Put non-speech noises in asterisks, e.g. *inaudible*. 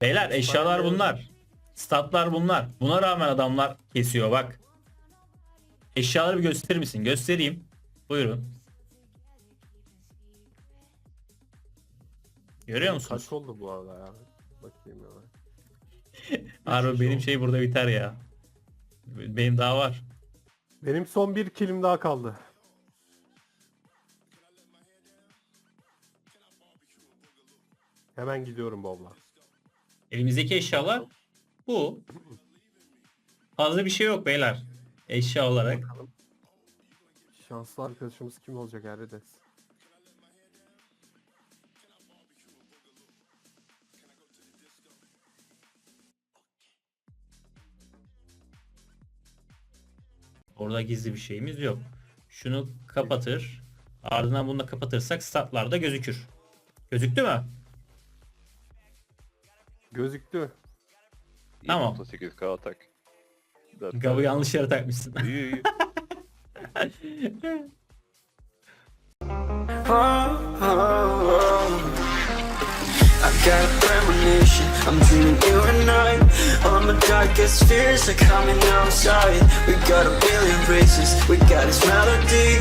Beyler eşyalar bunlar. Statlar bunlar. Buna rağmen adamlar kesiyor bak. Eşyaları bir gösterir misin? Göstereyim. Buyurun. Görüyor musunuz? Kaç oldu bu arada ya? Bakayım ya. *laughs* Harbi benim şey burada biter ya. Benim daha var. Benim son bir kilim daha kaldı. Hemen gidiyorum Bob'la. Elimizdeki eşyalar bu. Fazla bir şey yok beyler. Eşya olarak. Bakalım. Şanslı arkadaşımız kim olacak Erdex? Orada gizli bir şeyimiz yok. Şunu kapatır. Ardından bunu da kapatırsak statlarda gözükür. Gözüktü mü? Gözüktü. Tamam. 8K atak. Zaten- Gavı yanlış yere takmışsın. İyi iyi. I got a premonition, I'm dreaming you and I All my darkest fears are coming outside We got a billion races, we got this melody